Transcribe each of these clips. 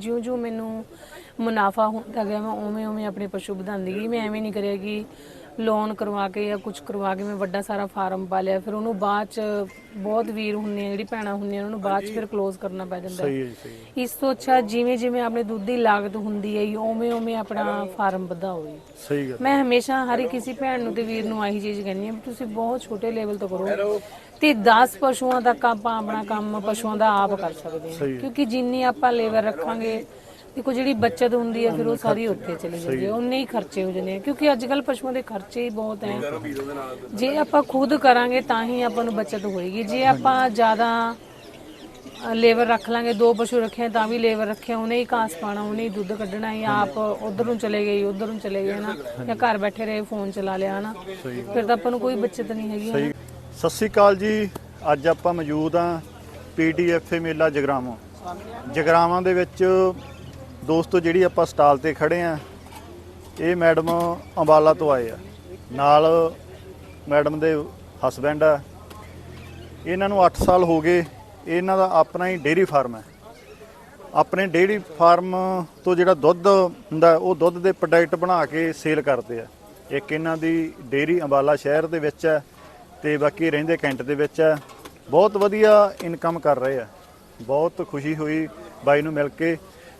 ਜਿਉਂ-ਜਿਉਂ ਮੈਨੂੰ ਮੁਨਾਫਾ ਹੁੰਦਾ ਗਿਆ, ਮੈਂ ਉਵੇਂ ਉਵੇਂ ਆਪਣੇ ਪਸ਼ੂ ਵਧਾਉਂਦੀ ਗਈ। ਮੈਂ ਐਵੇਂ ਨਹੀਂ ਕਰਿਆ ਕਿ ਲੋਨ ਕਰਵਾ ਕੇ ਜਾਂ ਕੁਝ ਕਰਵਾ ਕੇ ਮੈਂ ਵੱਡਾ ਸਾਰਾ ਫਾਰਮ ਪਾ ਲਿਆ। ਫਿਰ ਉਹਨੂੰ ਬਾਅਦ ਚ ਬਹੁਤ ਵੀਰ ਹੁੰਨੇ ਆ ਜਿਹੜੀ ਭੈਣਾਂ ਹੁੰਦੀਆਂ ਉਹਨਾਂ ਨੂੰ ਬਾਅਦ ਚ ਫਿਰ ਕਲੋਜ਼ ਕਰਨਾ ਪੈ ਜਾਂਦਾ। ਸਹੀ ਹੈ ਜੀ ਸਹੀ ਹੈ। ਇਸ ਤੋਂ ਅੱਛਾ ਜਿਵੇਂ ਜਿਵੇਂ ਆਪਣੇ ਦੁੱਧ ਦੀ ਲਾਗਤ ਹੁੰਦੀ ਹੈ ਜੀ, ਉਵੇਂ ਉਵੇਂ ਆਪਣਾ ਫਾਰਮ ਵਧਾਓ ਜੀ ਸਹੀ ਗੱਲ ਮੈਂ ਹਮੇਸ਼ਾ ਹਰ ਕਿਸੇ ਭੈਣ ਨੂੰ ਤੇ ਵੀਰ ਨੂੰ ਆਹੀ ਚੀਜ਼ ਕਹਿੰਦੀ ਹਾਂ ਵੀ ਤੁਸੀਂ ਬਹੁਤ ਛੋਟੇ ਲੈਵਲ ਤੋਂ ਕਰੋ। ਤੇ 10 ਪਸ਼ੂਆਂ ਤੱਕ ਆਪਾਂ ਆਪਣਾ ਕੰਮ ਪਸ਼ੂਆਂ ਦਾ ਆਪ ਕਰ ਸਕਦੇ ਸਹੀ ਹੈ। ਕਿਉਂਕਿ ਜਿੰਨੀ ਆਪਾਂ ਲੇਬਰ ਰੱਖਾਂਗੇ ਦੇਖੋ ਜਿਹੜੀ ਬੱਚਤ ਹੁੰਦੀ ਹੈ ਫਿਰ ਉਹ ਸਾਰੀ ਉੱਥੇ ਚਲੀ ਜਾਂਦੀ ਹੈ। ਉਨੇ ਹੀ ਖਰਚੇ ਹੋ ਜਾਂਦੇ ਆ ਕਿਉਂਕਿ ਅੱਜ ਕੱਲ ਪਸ਼ੂਆਂ ਦੇ ਖਰਚੇ ਹੀ ਬਹੁਤ ਹੈ। ਜੇ ਆਪਾਂ ਖੁਦ ਕਰਾਂਗੇ ਤਾਂ ਹੀ ਆਪਾਂ ਨੂੰ ਬੱਚਤ ਹੋਏਗੀ। ਜੇ ਆਪਾਂ ਜ਼ਿਆਦਾ ਲੇਬਰ ਰੱਖ ਲਾਂਗੇ ਦੋ ਪਸ਼ੂ ਰੱਖੇ ਤਾਂ ਵੀ ਲੇਬਰ ਰੱਖਿਆ ਉਹਨੇ ਹੀ ਘਾਸ ਪਾਣਾ ਉਹਨੇ ਹੀ ਦੁੱਧ ਕੱਢਣਾ ਜਾਂ ਆਪ ਉਧਰ ਨੂੰ ਚਲੇ ਗਏ ਉਧਰ ਨੂੰ ਚਲੇ ਗਏ ਨਾ ਜਾਂ ਘਰ ਬੈਠੇ ਰਹੇ ਫੋਨ ਚਲਾ ਲਿਆ ਨਾ ਫਿਰ ਤਾਂ ਆਪਾਂ ਨੂੰ ਕੋਈ ਬੱਚਤ ਨਹੀਂ ਹੈਗੀ ਸਹੀ। ਸਤਿ ਸ੍ਰੀ ਅਕਾਲ ਜੀ। ਅੱਜ ਆਪਾਂ ਮੌਜੂਦ ਆ ਪੀਟੀਐਫਏ ਮੇਲਾ ਜਗਰਾਵਾਂ। ਜਗਰਾਵਾਂ ਦੇ ਵਿੱਚ ਦੋਸਤੋ, ਜਿਹੜੀ ਆਪਾਂ ਸਟਾਲ ਤੇ ਖੜੇ ਆ, ਇਹ ਮੈਡਮ ਅੰਬਾਲਾ ਤੋਂ ਆਏ ਆ। ਨਾਲ ਮੈਡਮ ਦੇ ਹਸਬੈਂਡ ਆ। ਇਹਨਾਂ ਨੂੰ 8 ਸਾਲ ਹੋ ਗਏ। ਇਹਨਾਂ ਦਾ ਆਪਣਾ ਹੀ ਡੇਅਰੀ ਫਾਰਮ ਹੈ। ਆਪਣੇ ਡੇਅਰੀ ਫਾਰਮ ਤੋਂ ਜਿਹੜਾ ਦੁੱਧ ਹੁੰਦਾ, ਉਹ ਦੁੱਧ ਦੇ ਪ੍ਰੋਡਕਟ ਬਣਾ ਕੇ ਸੇਲ ਕਰਦੇ ਆ। ਇੱਕ ਇਹਨਾਂ ਦੀ ਡੇਅਰੀ ਅੰਬਾਲਾ ਸ਼ਹਿਰ ਦੇ ਵਿੱਚ ਹੈ ਤੇ ਬਾਕੀ ਰਹਿੰਦੇ ਕੈਂਟ ਦੇ ਵਿੱਚ ਹੈ। ਬਹੁਤ ਵਧੀਆ ਇਨਕਮ ਕਰ ਰਹੇ ਆ। ਬਹੁਤ ਖੁਸ਼ੀ ਹੋਈ ਬਾਈ ਨੂੰ ਮਿਲ ਕੇ।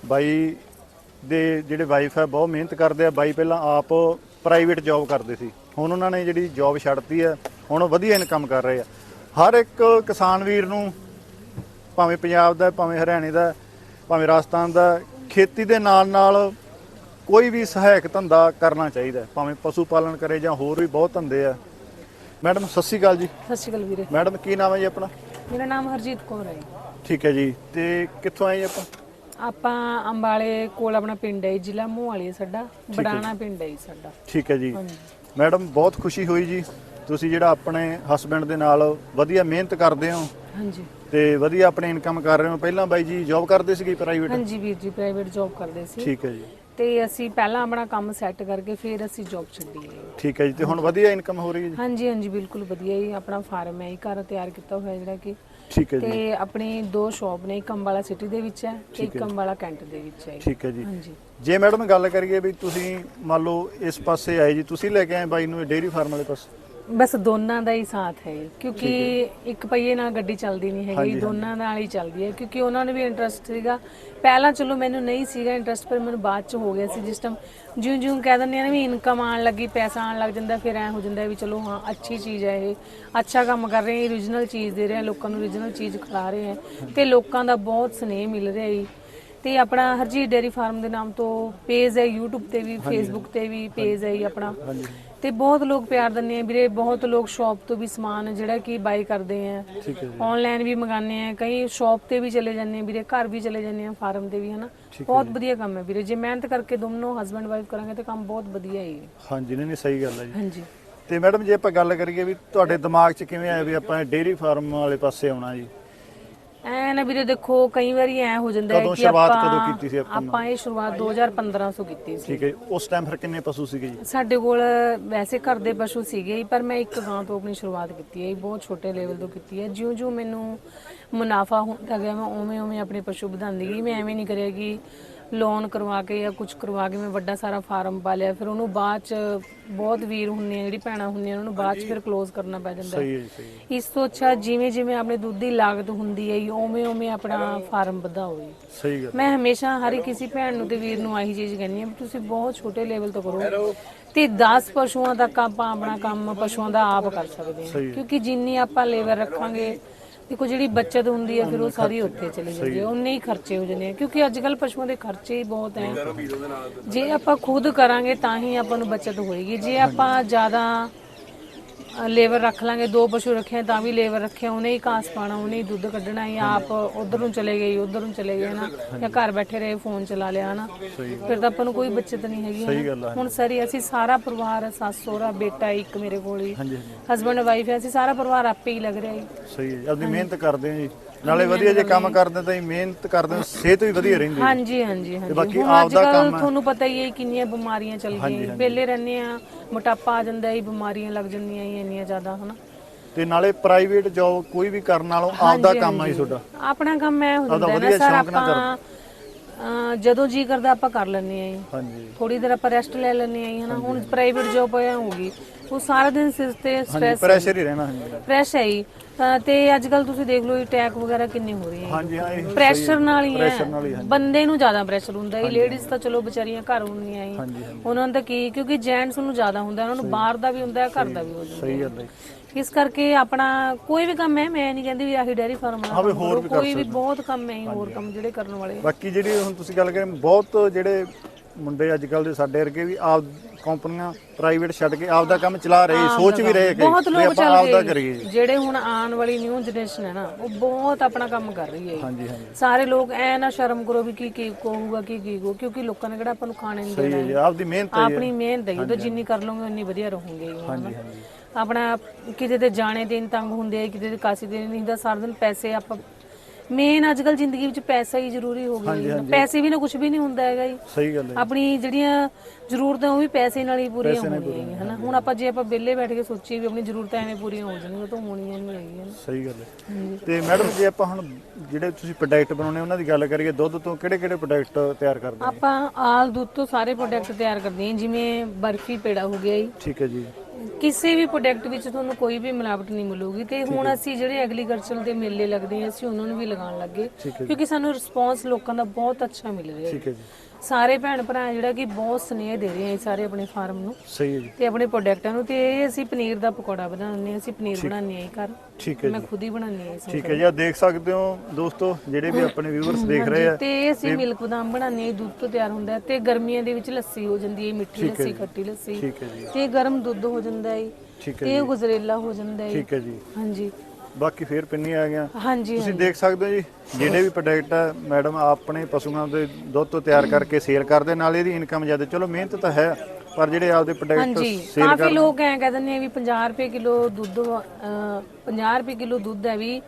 ਬਾਈ ਦੇ ਜਿਹੜੇ ਵਾਈਫ ਹੈ ਬਹੁਤ ਮਿਹਨਤ ਕਰਦੇ ਆ। ਬਾਈ ਪਹਿਲਾਂ ਆਪ ਪ੍ਰਾਈਵੇਟ ਜੌਬ ਕਰਦੇ ਸੀ। ਹੁਣ ਉਹਨਾਂ ਨੇ ਜਿਹੜੀ ਜੌਬ ਛੱਡਤੀ ਹੈ ਹੁਣ ਵਧੀਆ ਇਨਕਮ ਕਰ ਰਹੇ ਆ। ਹਰ ਇੱਕ ਕਿਸਾਨ ਵੀਰ ਨੂੰ ਭਾਵੇਂ ਪੰਜਾਬ ਦਾ ਭਾਵੇਂ ਹਰਿਆਣੇ ਦਾ ਭਾਵੇਂ ਰਾਜਸਥਾਨ ਦਾ ਖੇਤੀ ਦੇ ਨਾਲ ਨਾਲ ਕੋਈ ਵੀ ਸਹਾਇਕ ਧੰਦਾ ਕਰਨਾ ਚਾਹੀਦਾ। ਭਾਵੇਂ ਪਸ਼ੂ ਪਾਲਣ ਕਰੇ ਜਾਂ ਹੋਰ ਵੀ ਬਹੁਤ ਧੰਦੇ ਆ। ਮੈਡਮ ਸਤਿ ਸ਼੍ਰੀ ਅਕਾਲ ਜੀ। ਸਤਿ ਸ਼੍ਰੀ ਅਕਾਲ ਵੀਰੇ। ਮੈਡਮ ਕੀ ਨਾਮ ਹੈ ਜੀ ਆਪਣਾ? ਮੇਰਾ ਨਾਮ ਹਰਜੀਤ ਕੌਰ ਹੈ ਠੀਕ ਹੈ ਜੀ। ਤੇ ਕਿੱਥੋਂ ਆਏ ਜੀ ਆਪਾਂ? ਆਪਾਂ ਅੰਬਾਲੇ ਕੋਲ ਆਪਣਾ ਪਿੰਡ ਹੈ ਜ਼ਿਲ੍ਹਾ ਮੋਹਾਲੀ ਸਾਡਾ ਬਡਾਣਾ ਪਿੰਡ ਹੈ ਜੀ ਸਾਡਾ। ਠੀਕ ਹੈ ਜੀ। ਹਾਂਜੀ। ਮੈਡਮ ਬਹੁਤ ਖੁਸ਼ੀ ਹੋਈ ਜੀ। ਤੁਸੀਂ ਜਿਹੜਾ ਆਪਣੇ ਹਸਬੰਡ ਦੇ ਨਾਲ ਵਧੀਆ ਮਿਹਨਤ ਕਰਦੇ ਹੋ ਹਾਂਜੀ। ਤੇ ਵਧੀਆ ਆਪਣੇ ਇਨਕਮ ਕਰ ਰਹੇ ਹੋ। ਪਹਿਲਾਂ ਬਾਈ ਜੀ ਜੌਬ ਕਰਦੇ ਸੀਗੇ ਪ੍ਰਾਈਵੇਟ ਹਾਂਜੀ ਵੀਰ ਜੀ ਪ੍ਰਾਈਵੇਟ ਜੌਬ ਕਰਦੇ ਸੀ। ਠੀਕ ਹੈ ਜੀ। ਤੇ ਅਸੀਂ ਪਹਿਲਾਂ ਆਪਣਾ ਕੰਮ ਸੈੱਟ ਕਰਕੇ ਫਿਰ ਅਸੀਂ ਜੌਬ ਛੱਡੀ ਹੈ। ਠੀਕ ਹੈ ਜੀ। ਤੇ ਹੁਣ ਵਧੀਆ ਇਨਕਮ ਹੋ ਰਹੀ ਹੈ ਜੀ? ਹਾਂਜੀ ਹਾਂਜੀ ਬਿਲਕੁਲ ਵਧੀਆ ਹੀ ਆਪਣਾ ਫਾਰਮ ਹੈ ਹੀ ਘਰ ਤਿਆਰ ਕੀਤਾ ਹੋਇਆ ਜਿਹੜਾ ਕਿ ਠੀਕ ਹੈ ਜੀ। ਤੇ ਆਪਣੀ ਦੋ ਸ਼ਾਪ ਨੇ ਇੱਕ ਅੰਬਾਲਾ ਸਿਟੀ ਦੇ ਵਿੱਚ ਹੈ ਤੇ ਠੀਕ ਇੱਕ ਹੈ। ਅੰਬਾਲਾ ਕੈਂਟ ਦੇ ਵਿੱਚ ਹੈ ਠੀਕ ਹੈ ਜੀ। ਹਾਂਜੀ। ਜੇ ਮੈਡਮ ਗੱਲ ਕਰੀਏ ਵੀ ਤੁਸੀਂ ਮੰਨ ਲਓ ਇਸ ਪਾਸੇ ਆਏ ਜੀ ਤੁਸੀਂ ਲੈ ਕੇ ਆਏ ਬਾਈ ਨੂੰ ਡੇਅਰੀ ਫਾਰਮ ਵਾਲੇ ਪਾਸੇ? ਬਸ ਦੋਨਾਂ ਦਾ ਹੀ ਸਾਥ ਹੈ ਕਿਉਂਕਿ ਇੱਕ ਪਹੀਏ ਨਾਲ ਗੱਡੀ ਚੱਲਦੀ ਨਹੀਂ ਹੈਗੀ ਦੋਨਾਂ ਨਾਲ ਹੀ ਚੱਲਦੀ ਹੈ ਕਿਉਂਕਿ ਉਹਨਾਂ ਨੂੰ ਵੀ ਇੰਟਰਸਟ ਸੀਗਾ। ਪਹਿਲਾਂ ਚਲੋ ਮੈਨੂੰ ਨਹੀਂ ਸੀਗਾ ਇੰਟਰਸਟ ਪਰ ਮੈਨੂੰ ਬਾਅਦ ਚ ਹੋ ਗਿਆ ਸੀ ਜਿਸ ਟਾਈਮ ਜਿਉਂ ਜਿਉਂ ਕਹਿ ਦਿੰਦੇ ਆ ਨਾ ਵੀ ਇਨਕਮ ਆਉਣ ਲੱਗੀ ਪੈਸਾ ਆਉਣ ਲੱਗ ਜਾਂਦਾ ਫਿਰ ਐ ਹੋ ਜਾਂਦਾ ਵੀ ਚਲੋ ਹਾਂ ਅੱਛੀ ਚੀਜ਼ ਹੈ ਇਹ ਅੱਛਾ ਕੰਮ ਕਰ ਰਹੇ ਆ ਓਰੀਜਨਲ ਚੀਜ਼ ਦੇ ਰਹੇ ਆ ਲੋਕਾਂ ਨੂੰ ਓਰੀਜਨਲ ਚੀਜ਼ ਖਿਲਾ ਰਹੇ ਆ ਤੇ ਲੋਕਾਂ ਦਾ ਬਹੁਤ ਸਨੇਹ ਮਿਲ ਰਿਹਾ ਜੀ। ਤੇ ਆਪਣਾ ਹਰਜੀਤ ਡੇਰੀ ਫਾਰਮ ਦੇ ਨਾਮ ਤੋਂ ਪੇਜ ਹੈ YouTube ਤੇ ਵੀ Facebook ਤੇ ਵੀ ਪੇਜ ਹੈ ਆਪਣਾ। ਹਾਂਜੀ। ਤੇ ਬਹੁਤ ਲੋਕ ਪਿਆਰ ਦਿੰਦੇ ਆ ਵੀਰੇ ਬਹੁਤ ਲੋਕ ਸ਼ਾਪ ਤੋਂ ਵੀ ਸਮਾਨ ਜਿਹੜਾ ਕਿ ਬਾਈ ਕਰਦੇ ਆ। ਠੀਕ ਹੈ ਜੀ। ਆਨਲਾਈਨ ਵੀ ਮੰਗਾਉਂਦੇ ਆ ਕਈ ਸ਼ਾਪ ਤੇ ਵੀ ਚਲੇ ਜਾਂਦੇ ਆ ਵੀਰੇ ਘਰ ਵੀ ਚਲੇ ਜਾਂਦੇ ਆ ਫਾਰਮ ਤੇ ਵੀ ਹਨਾ? ਬਹੁਤ ਵਧੀਆ ਕੰਮ ਹੈ ਵੀਰੇ। ਜੇ ਮਿਹਨਤ ਕਰਕੇ ਦੋਨੋਂ ਹਸਬੰਡ ਵਾਈਫ ਕਰਾਂਗੇ ਤੇ ਕੰਮ ਬਹੁਤ ਵਧੀਆ ਹੈ ਹਾਂਜੀ ਨਹੀਂ ਨਹੀਂ ਸਹੀ ਗੱਲ ਹੈ ਜੀ। ਹਾਂਜੀ। ਤੇ ਮੈਡਮ ਜੇ ਆਪਾਂ ਗੱਲ ਕਰੀਏ ਵੀ ਤੁਹਾਡੇ ਦਿਮਾਗ 'ਚ ਕਿਵੇਂ ਆਇਆ ਵੀ ਆਪਾਂ ਡੇਅਰੀ ਫਾਰਮ ਵਾਲੇ ਪਾਸੇ ਆਉਣਾ ਜੀ? ਐ ਨਾ ਵੀਰੇ ਦੇਖੋ ਕਈ ਵਾਰੀ ਐ ਹੋ ਜਾਂਦਾ ਹੈ ਕਦੋਂ ਕਿ ਸ਼ੁਰੂਆਤ ਆਪਾਂ ਕਦੋਂ ਕੀਤੀ ਸੀ ਆਪਾਂ? ਆਪਾਂ ਇਹ ਸ਼ੁਰੂਆਤ 2015 ਤੋਂ ਕੀਤੀ ਸੀ ਠੀਕ ਹੈ ਜੀ। ਉਸ ਟਾਈਮ ਫਿਰ ਕਿੰਨੇ ਪਸ਼ੂ ਸੀਗੇ ਜੀ ਸਾਡੇ ਕੋਲ ਵੈਸੇ ਘਰ ਦੇ ਪਸ਼ੂ ਸੀਗੇ ਹੀ ਪਰ ਮੈਂ ਇੱਕ ਗਾਂ ਤੋਂ ਆਪਣੀ ਸ਼ੁਰੂਆਤ ਕੀਤੀ ਹੈ ਬਹੁਤ ਛੋਟੇ ਲੈਵਲ ਤੋਂ ਕੀਤੀ ਹੈ ਜਿਉਂ-ਜਿਉਂ ਮੈਨੂੰ ਮੁਨਾਫਾ ਹੁੰਦਾ ਗਿਆ ਮੈਂ ਉਵੇਂ ਉਵੇਂ ਆਪਣੇ ਪਸ਼ੂ ਵਧਾਉਂਦੀ ਗਈ ਮੈਂ ਐਵੇਂ ਨਹੀਂ ਕਰਿਆ ਕਿ ਲੋਨ ਕਰਵਾ ਕੇ ਜਾਂ ਕੁਝ ਕਰਵਾ ਕੇ ਮੈਂ ਵੱਡਾ ਸਾਰਾ ਫਾਰਮ ਪਾ ਲਿਆ ਫਿਰ ਉਹਨੂੰ ਬਾਅਦ ਚ ਬਹੁਤ ਵੀਰ ਹੁੰਨੇ ਆ ਜਿਹੜੀ ਭੈਣਾਂ ਹੁੰਦੀਆਂ ਉਹਨਾਂ ਨੂੰ ਬਾਅਦ ਚ ਫਿਰ ਕਲੋਜ਼ ਕਰਨਾ ਪੈ ਜਾਂਦਾ। ਸਹੀ ਹੈ ਸਹੀ ਹੈ। ਇਸ ਤੋਂ ਅੱਛਾ ਜਿਵੇਂ ਜਿਵੇਂ ਆਪਣੇ ਦੁੱਧ ਦੀ ਲਾਗਤ ਹੁੰਦੀ ਹੈ ਜੀ, ਉਵੇਂ ਉਵੇਂ ਆਪਣਾ ਫਾਰਮ ਵਧਾਓ ਜੀ। ਸਹੀ ਗੱਲ ਮੈਂ ਹਮੇਸ਼ਾ ਹਰ ਕਿਸੇ ਭੈਣ ਨੂੰ ਤੇ ਵੀਰ ਨੂੰ ਆਹੀ ਚੀਜ਼ ਕਹਿੰਦੀ ਹਾਂ ਵੀ ਤੁਸੀਂ ਬਹੁਤ ਛੋਟੇ ਲੈਵਲ ਤੋਂ ਕਰੋ। ਤੇ 10 ਪਸ਼ੂਆਂ ਤੱਕ ਆਪਾਂ ਆਪਣਾ ਕੰਮ ਪਸ਼ੂਆਂ ਦਾ ਆਪ ਕਰ ਸਕਦੇ ਹੈ। ਕਿਉਂਕਿ ਜਿੰਨੀ ਆਪਾਂ ਲੇਬਰ ਰੱਖਾਂਗੇ ਦੇਖੋ ਜਿਹੜੀ ਬੱਚਤ ਹੁੰਦੀ ਹੈ ਫਿਰ ਉਹ ਸਾਰੀ ਉੱਥੇ ਚਲੀ ਜਾਂਦੀ ਹੈ। ਉਨੇ ਹੀ ਖਰਚੇ ਹੋ ਜਾਂਦੇ ਆ ਕਿਉਂਕਿ ਅੱਜ ਕੱਲ ਪਸ਼ੂਆਂ ਦੇ ਖਰਚੇ ਹੀ ਬਹੁਤ ਹੈ। ਜੇ ਆਪਾਂ ਖੁਦ ਕਰਾਂਗੇ ਤਾਂ ਹੀ ਆਪਾਂ ਨੂੰ ਬੱਚਤ ਹੋਏਗੀ। ਜੇ ਆਪਾਂ ਜ਼ਿਆਦਾ ਲੇਬਰ ਰੱਖ ਲਾਂਗੇ ਦੋ ਪਸ਼ੂ ਰੱਖੇ ਆ ਤਾਂ ਵੀ ਲੇਬਰ ਰੱਖਿਆ ਉਹਨੇ ਹੀ ਘਾਸ ਪਾਣਾ ਉਹਨੇ ਹੀ ਦੁੱਧ ਕੱਢਣਾ ਜਾਂ ਆਪ ਉਧਰ ਨੂੰ ਚਲੇ ਗਏ ਉਧਰ ਨੂੰ ਚਲੇ ਗਏ ਨਾ ਜਾਂ ਘਰ ਬੈਠੇ ਰਹੇ ਫੋਨ ਚਲਾ ਲਿਆ ਨਾ ਫਿਰ ਤਾਂ ਆਪਾਂ ਨੂੰ ਕੋਈ ਬੱਚਤ ਨਹੀਂ ਹੈਗੀ ਨਾ। ਹੈ। ਹੁਣ ਸਾਰੀ ਅਸੀਂ ਸਾਰਾ ਪਰਿਵਾਰ ਸੱਸ ਸਹੁਰਾ ਬੇਟਾ ਇੱਕ ਮੇਰੇ ਕੋਲ ਹੀ। ਹਸਬੰਡ ਵਾਈਫ ਹੈ ਅਸੀਂ ਸਾਰਾ ਪਰਿਵਾਰ ਆਪੇ ਹੀ ਲੱਗ ਰਿਹਾ ਜੀ। ਸਹੀ ਹੈ। ਆਪਣੀ ਮਿਹਨਤ ਕਰਦੇ ਹੋ ਜੀ। ਨਾਲੇ ਵਧੀਆ ਜੇ ਕੰਮ ਕਰਦੇ ਤਾਂ ਜੀ ਮਿਹਨਤ ਕਰਦੇ ਹੋ ਸਿਹਤ ਵੀ ਵਧੀਆ ਰਹਿੰਦੀ ਹੈ। ਹਾਂਜੀ ਹਾਂਜੀ ਹਾਂਜੀ। ਬਾਕੀ ਹੁਣ ਆਪ ਅੱਜ ਦਾ ਕੱਲ ਕੰਮ ਹੈ। ਤੁਹਾਨੂੰ ਪਤਾ ਹੀ ਹੈ ਕਿੰਨੀਆਂ ਬਿਮਾਰੀਆਂ ਚੱਲ ਗਈਆਂ। ਪਹਿਲੇ ਰਹਿੰਦੇ ਆ ਮੋਟਾਪਾ ਆ ਜਾਂਦਾ ਹੈ ਬਿਮਾਰੀਆਂ ਲੱਗ ਜਾਂਦੀਆਂ ਹੀ ਇੰਨੀਆਂ ਜ਼ਿਆਦਾ ਹਨਾ। ਤੇ ਨਾਲੇ ਪ੍ਰਾਈਵੇਟ ਜੌਬ ਕੋਈ ਵੀ ਕਰਨ ਨਾਲੋਂ ਆਪਦਾ ਕੰਮ ਜੀ ਤੁਹਾਡਾ। ਆਪਣਾ ਕੰਮ ਐ ਹੋ ਜਾਂਦਾ ਹੈ ਨਾ ਵਧੀਆ ਸਰ ਸ਼ੌਂਕ ਨਾਲ ਆਪਾਂ ਅਹ ਜਦੋਂ ਜੀ ਕਰਦਾ ਆਪਾਂ ਕਰ ਲੈਂਦੇ ਆਂ ਜੀ। ਹਾਂਜੀ। ਥੋੜੀ ਦੇਰ ਆਪਾਂ ਰੈਸਟ ਲੈ ਲੈਂਦੇ ਆਂ ਜੀ ਹਨਾ। ਹੁਣ ਪ੍ਰਾਈਵੇਟ ਜੌਬ ਹੋਇਆ ਹੋਊਗੀ ਉਹ ਸਾਰਾ ਦਿਨ ਸਿਰ ਤੇ ਹਾਂਜੀ ਸਟ੍ਰੈਸ ਪ੍ਰੈਸ਼ਰ ਹੀ ਰਹਿਣਾ ਹਾਂਜੀ। ਪ੍ਰੈਸ ਹੈ ਹੀ ਅਹ ਤੇ ਅੱਜ ਕੱਲ ਤੁਸੀਂ ਦੇਖ ਲਓ ਅਟੈਕ ਵਗੈਰਾ ਕਿੰਨੇ ਹੋ ਰਹੇ ਆ। ਹਾਂਜੀ ਹਾਂ ਇਹ ਪ੍ਰੈਸ਼ਰ ਨਾਲ ਹੀ ਪ੍ਰੈਸ਼ਰ ਨਾਲ ਹੀ ਹੈ ਹਾਂਜੀ। ਬੰਦੇ ਨੂੰ ਜ਼ਿਆਦਾ ਪ੍ਰੈਸ਼ਰ ਹੁੰਦਾ ਹੈ। ਲੇਡੀਜ਼ ਤਾਂ ਚਲੋ ਵਿਚਾਰੀਆਂ ਘਰ ਹੁੰਦੀਆਂ ਹੀ। ਹਾਂਜੀ ਹਾਂਜੀ। ਉਹਨਾਂ ਦਾ ਕੀ ਕਿਉਂਕਿ ਜੈਂਟਸ ਨੂੰ ਜ਼ਿਆਦਾ ਹੁੰਦਾ ਉਹਨਾਂ ਨੂੰ ਬਾਹਰ ਦਾ ਵੀ ਹੁੰਦਾ ਹੈ ਘਰ ਦਾ ਵੀ ਹੋ ਜਾਂਦਾ। ਸਹੀ ਗੱਲ ਹੈ ਇਸ ਕਰਕੇ ਆਪਣਾ ਕੋਈ ਵੀ ਕੰਮ ਹੈ ਮੈਂ ਨਹੀਂ ਕਹਿੰਦੀ ਵੀ ਆਹੀ ਡੈਰੀ ਫਾਰਮ ਹਾਂ ਵੀ ਹੋਰ ਵੀ ਕਰ ਕੋਈ ਵੀ ਬਹੁਤ ਕੰਮ ਹੈ ਜੀ, ਹੋਰ ਕੰਮ ਜਿਹੜੇ ਕਰਨ ਵਾਲੇ ਆ। ਬਾਕੀ ਜਿਹੜੀ ਹੁਣ ਤੁਸੀਂ ਗੱਲ ਕਰੇ ਬਹੁਤ ਜਿਹੜੇ ਮੁੰਡੇ ਅੱਜ ਕੱਲ ਦੇ ਸਾਡੇ ਵਰਗੇ ਵੀ ਆਪ ਕੰਪਨੀਆਂ ਪ੍ਰਾਈਵੇਟ ਛੱਡ ਕੇ ਆਪ ਦਾ ਕੰਮ ਚਲਾ ਰਹੇ ਸੋਚ ਵੀ ਰਹੇ ਕਿ ਬਹੁਤ ਲੋਕ ਆਪਾਂ ਚੱਲ ਕਰੀਏ। ਜਿਹੜੇ ਹੁਣ ਆਉਣ ਵਾਲੀ ਨਿਊ ਜਨਰੇਸ਼ਨ ਹੈ ਨਾ ਉਹ ਬਹੁਤ ਆਪਣਾ ਕੰਮ ਕਰ ਰਹੀ ਹੈ। ਜੀ। ਹਾਂਜੀ ਹਾਂਜੀ। ਸਾਰੇ ਲੋਕ ਐ ਨਾ ਸ਼ਰਮ ਕਰੋ ਵੀ ਕੀ ਕੀ ਕਹੂਗਾ ਕੀ ਕੀ ਕਹੂ ਕਿਉਂਕਿ ਲੋਕਾਂ ਨੇ ਕਿਹੜਾ ਆਪਾਂ ਨੂੰ ਖਾਣੇ ਨਹੀਂ ਸਹੀ ਦੇਣਾ। ਹੈ ਜੀ ਆਪ ਦੀ ਮਿਹਨਤ ਹੈ ਆਪਣੀ ਮਿਹਨਤ ਹੈ ਜਦੋਂ ਜਿੰਨੀ ਕਰ ਲਓਗੇ ਉਨੀ ਵਧੀਆ ਰਹੋਗੇ। ਹਾਂਜੀ ਹਾਂਜੀ। ਆਪਣਾ ਕਿਤੇ ਤੇ ਜਾਣੇ ਦਿਨ ਤੰਗ ਹੁੰਦੇ ਆ ਕਿਤੇ ਤੇ ਕਾਸੀ ਦਿਨ ਨਹੀਂ ਦਾ ਸਾਰਾ ਦਿਨ ਪੈਸੇ ਆਪਾਂ ਮੇਨ ਅੱਜ ਕੱਲ ਜ਼ਿੰਦਗੀ ਵਿੱਚ ਪੈਸਾ ਹੀ ਜ਼ਰੂਰੀ ਹੋ ਗਿਆ ਜੀ। ਪੈਸੇ ਵੀ ਨਾ ਕੁਝ ਵੀ ਨਹੀਂ ਹੁੰਦਾ ਹੈਗਾ ਜੀ। ਸਹੀ ਗੱਲ ਹੈ ਆਪਣੀ ਜਿਹੜੀਆਂ ਜ਼ਰੂਰਤਾਂ ਉਹ ਵੀ ਪੈਸੇ ਨਾਲ ਹੀ ਪੂਰੀਆਂ ਹੋਣੀਆਂ ਹੈਗੀਆਂ, ਹਨਾ? ਹੁਣ ਆਪਾਂ ਜੇ ਆਪਾਂ ਵਿਹਲੇ ਬੈਠ ਕੇ ਸੋਚੀਏ ਵੀ ਆਪਣੀ ਜ਼ਰੂਰਤਾਂ ਐਵੇਂ ਪੂਰੀਆਂ ਹੋ ਜਾਣਗੀਆਂ ਤਾਂ ਹੋਣੀਆਂ ਨਹੀਂ ਹੈਗੀਆਂ। ਸਹੀ ਗੱਲ ਹੈ। ਤੇ ਮੈਡਮ ਜੇ ਆਪਾਂ ਹੁਣ ਜਿਹੜੇ ਤੁਸੀਂ ਪ੍ਰੋਡਕਟ ਬਣਾਉਣੇ ਉਹਨਾਂ ਦੀ ਗੱਲ ਕਰੀਏ ਦੁੱਧ ਤੋਂ ਕਿਹੜੇ ਕਿਹੜੇ ਪ੍ਰੋਡਕਟ ਤਿਆਰ ਕਰਦੇ ਆਪਾਂ ਆਲ ਦੁੱਧ ਤੋਂ ਸਾਰੇ ਪ੍ਰੋਡਕਟ ਤਿਆਰ ਕਰਦੇ ਹਾਂ ਜਿਵੇਂ ਬਰਫੀ ਪੇੜਾ ਹੋ ਗਿਆ ਜੀ। ਠੀਕ ਹੈ ਜੀ। ਕਿਸੇ ਵੀ ਪ੍ਰੋਡਕਟ ਵਿੱਚ ਤੁਹਾਨੂੰ ਕੋਈ ਵੀ ਮਿਲਾਵਟ ਨਹੀਂ ਮਿਲੂਗੀ ਤੇ ਹੁਣ ਅਸੀਂ ਜਿਹੜੇ ਐਗਰੀਕਲਚਰ ਦੇ ਮੇਲੇ ਲੱਗਦੇ ਆ ਅਸੀਂ ਉਹਨਾਂ ਨੂੰ ਵੀ ਲਗਾਉਣ ਲੱਗੇ ਕਿਉਂਕਿ ਸਾਨੂੰ ਰਿਸਪੌਂਸ ਲੋਕਾਂ ਦਾ ਬਹੁਤ ਅੱਛਾ ਮਿਲ ਰਿਹਾ ਹੈ। ਠੀਕ ਹੈ ਜੀ। ਸਾਰੇ ਭੈਣ ਭਰਾ ਜਿਹੜਾ ਕਿ ਬਹੁਤ ਸਨੇਹ ਦੇ ਰਹੇ ਆ ਸਾਰੇ ਆਪਣੇ ਫਾਰਮ ਨੂੰ। ਸਹੀ ਹੈ ਜੀ। ਤੇ ਆਪਣੇ ਪ੍ਰੋਡਕਟਾਂ ਨੂੰ ਤੇ ਇਹ ਅਸੀਂ ਪਨੀਰ ਦਾ ਪਕੌੜਾ ਬਣਾਉਂਦੇ ਹਾਂ ਅਸੀਂ ਪਨੀਰ ਬਣਾਉਂਦੇ ਇਹ ਘਰ। ਠੀਕ ਹੈ ਮੈਂ ਜੀ। ਖੁਦ ਹੀ ਬਣਾਉਂਦੀ ਇਸ ਠੀਕ ਹੈ ਜੀ ਆ ਦੇਖ ਸਕਦੇ ਹੋ ਦੋਸਤੋ ਜਿਹੜੇ ਵੀ ਆਪਣੇ ਵਿਊਅਰਸ ਦੇਖ ਰਹੇ ਆ। ਤੇ ਇਹ ਅਸੀਂ ਮਿਲਕ ਬਦਾਮ ਬਣਾਉਂਦੇ ਇਹ ਦੁੱਧ ਤੋਂ ਤਿਆਰ ਹੁੰਦਾ ਹੈ ਤੇ ਗਰਮੀਆਂ ਦੇ ਵਿੱਚ ਲੱਸੀ ਹੋ ਜਾਂਦੀ ਹੈ ਮਿੱਠੀ ਲੱਸੀ ਖੱਟੀ ਲੱਸੀ। ਠੀਕ ਹੈ ਜੀ। ਤੇ ਗਰਮ ਦੁੱਧ ਹੋ ਜਾਂਦਾ ਹੈ ਠੀਕ ਹੈ ਤੇ ਗੁਜ਼ਰੇਲਾ ਹੋ ਜਾਂਦਾ ਹੈ। ਠੀਕ ਹੈ ਜੀ। ਹਾਂਜੀ। ਬਾਕੀ ਫੇਰ ਪਿੰਨੀ ਆ ਗਿਆ ਹਾਂਜੀ ਤੁਸੀਂ ਦੇਖ ਸਕਦੇ ਹੋ ਜੀ ਜਿਹੜੇ ਵੀ ਪ੍ਰੋਡਕਟ ਆ ਮੈਡਮ ਆਪਣੇ ਪਸ਼ੂਆਂ ਦੇ ਦੁੱਧ ਤੋਂ ਤਿਆਰ ਕਰਕੇ ਸੇਲ ਕਰਦੇ ਨਾਲ ਇਹਦੀ ਇਨਕਮ ਜ਼ਿਆਦਾ। ਚਲੋ ਮਿਹਨਤ ਤਾਂ ਹੈ ਪਰ ਜਿਹੜੇ ਆਪਦੇ ਪ੍ਰੋਡਕਟ ਹਾਂਜੀ ਸੇਲ ਕਾਫੀ ਲੋਕ ਐ ਕਹਿੰਦੇ ਨੇ ਵੀ 50 ਰੁਪਏ ਕਿਲੋ ਦੁੱਧ ਅਹ, 50 ਰੁਪਏ ਕਿਲੋ ਦੁੱਧ ਹੈ ਵੀ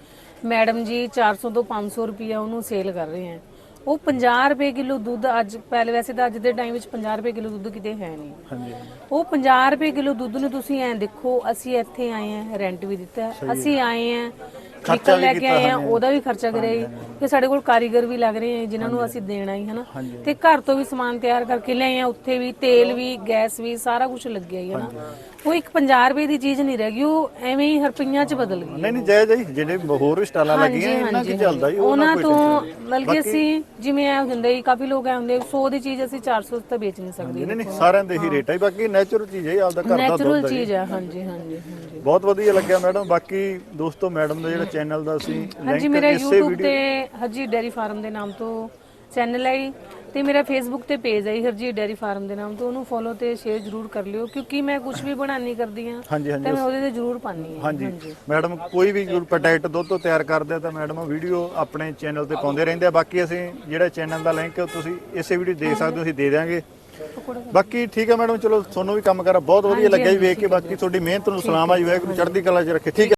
ਮੈਡਮ ਜੀ 400 ਤੋਂ 500 ਰੁਪਿਆ ਉਹਨੂੰ ਸੇਲ ਕਰ ਰਹੇ ਆ। ਉਹ 50 ਰੁਪਏ ਕਿਲੋ ਦੁੱਧ ਅੱਜ ਪਹਿਲੇ ਵੈਸੇ ਤਾਂ ਅੱਜ ਦੇ ਟਾਈਮ ਵਿੱਚ 50 ਰੁਪਏ ਕਿਲੋ ਦੁੱਧ ਕਿਤੇ ਹੈ ਨਹੀਂ। ਹਾਂਜੀ। ਉਹ 50 ਰੁਪਏ ਕਿਲੋ ਦੁੱਧ ਨੂੰ ਤੁਸੀਂ ਐਂ ਦੇਖੋ ਅਸੀਂ ਇੱਥੇ ਆਏ ਆ ਰੈਂਟ ਵੀ ਦਿੱਤਾ। ਅਸੀਂ ਆਏ ਆ ਖਰਚਾ ਲੈ ਕੇ ਆਏ ਆ ਉਹਦਾ ਵੀ ਖਰਚਾ ਕਰਿਆ ਜੀ ਤੇ ਸਾਡੇ ਕੋਲ ਕਾਰੀਗਰ ਵੀ ਲੱਗ ਰਹੇ ਆ ਜਿਨ੍ਹਾਂ ਨੂੰ ਅਸੀਂ ਦੇਣਾ ਹੀ ਹਨਾ? ਤੇ ਘਰ ਤੋਂ ਵੀ ਸਮਾਨ ਤਿਆਰ ਕਰਕੇ ਲਿਆਏ ਆ ਉੱਥੇ ਵੀ ਤੇਲ ਵੀ ਗੈਸ ਵੀ ਸਾਰਾ ਕੁਝ ਲੱਗਿਆ ਹੀ ਹਨਾ? ਉਹ ਇੱਕ 50 ਰੁਪਏ ਦੀ ਚੀਜ਼ ਨਹੀਂ ਰਹਿ ਗਈ ਉਹ ਐਵੇਂ ਹੀ ਹਰਪਈਆਂ 'ਚ ਬਦਲ ਗਈ। ਨਹੀਂ ਨਹੀਂ ਜਾਇਜ਼ ਹੈ ਜੀ, ਜਿਹੜੇ ਹੋਰ ਵੀ ਸਟਾਲਾਂ ਲੱਗੀਆਂ ਇਹਨਾਂ ਕੀ ਚੱਲਦਾ ਜੀ ਉਹਨਾਂ ਤੋਂ ਬਲਕਿ ਅਸੀਂ ਜਿਵੇਂ ਐ ਹੁੰਦੇ ਹੀ ਕਾਫੀ ਲੋਕ ਐ ਹੁੰਦੇ 100 ਦੀ ਚੀਜ਼ ਅਸੀਂ 400 ਤੇ ਵੇਚ ਨਹੀਂ ਸਕਦੇ। ਨਹੀਂ ਨਹੀਂ ਸਾਰਿਆਂ ਦੇ ਹੀ ਰੇਟ ਹੈ ਬਾਕੀ ਨੈਚੁਰਲ ਚੀਜ਼ ਹੈ ਆਪਦਾ ਘਰ ਦਾ ਨੈਚੁਰਲ ਦੁੱਧ ਹੈ ਚੀਜ਼ ਹੈ ਹਾਂਜੀ ਹਾਂਜੀ ਹਾਂਜੀ। ਬਹੁਤ ਵਧੀਆ ਲੱਗਿਆ ਮੈਡਮ ਬਾਕੀ ਦੋਸਤੋ ਮੈਡਮ ਦਾ ਜਿਹੜਾ ਚੈਨਲ ਦਾ ਅਸੀਂ ਹਾਂਜੀ ਲਿੰਕ ਮੇਰਾ ਇਸੇ YouTube ਵੀਡੀਓ ਤੇ ਹਰਜੀ ਡੈਰੀ ਫਾਰਮ ਦੇ ਨਾਮ ਤੋਂ ਚੈਨਲ ਹੈ ਜੀ ਤੇ ਮੇਰਾ Facebook ਤੇ ਪੇਜ ਹੈ ਜੀ, ਹਰਜੀ ਡੈਰੀ ਫਾਰਮ ਦੇ ਨਾਮ ਤੋਂ। ਉਹਨੂੰ ਫੋਲੋ ਤੇ ਸ਼ੇਅਰ ਜਰੂਰ ਕਰ ਲਿਓ ਕਿਉਂਕਿ ਮੈਂ ਕੁਝ ਵੀ ਬਣਾਉਣੀ ਕਰਦੀ ਆ ਹਾਂਜੀ ਮੈਂ ਉਹਦੇ ਤੇ ਜਰੂਰ ਪਾਣੀ ਹੈ। ਹਾਂਜੀ। ਮੈਡਮ ਕੋਈ ਵੀ ਪ੍ਰੋਡਕਟ ਦੁੱਧ ਤੋਂ ਤਿਆਰ ਕਰਦੇ ਆ ਤਾਂ ਮੈਡਮ ਉਹ ਵੀਡੀਓ ਆਪਣੇ ਚੈਨਲ ਤੇ ਪਾਉਂਦੇ ਰਹਿੰਦੇ ਆ। ਬਾਕੀ ਅਸੀਂ ਜਿਹੜਾ ਚੈਨਲ ਦਾ ਲਿੰਕ ਤੁਸੀਂ ਇਸੇ ਵੀਡੀਓ ਦੇਖ ਸਕਦੇ ਹੋ ਅਸੀਂ ਦੇ ਦਿਆਂਗੇ। ਬਾਕੀ ਠੀਕ ਹੈ ਮੈਡਮ ਚਲੋ ਤੁਹਾਨੂੰ ਵੀ ਕੰਮ ਕਰ ਬਹੁਤ ਵਧੀਆ ਲੱਗਿਆ ਜੀ ਵੇਖ ਕੇ। ਬਾਕੀ ਤੁਹਾਡੀ ਮਿਹਨਤ ਨੂੰ ਸਲਾਮ ਆ ਜੀ ਵਾਹਿਗੁਰੂ ਚੜ੍ਹਦੀ ਕਲਾ 'ਚ ਰੱਖੇ। ਠੀਕ ਹੈ।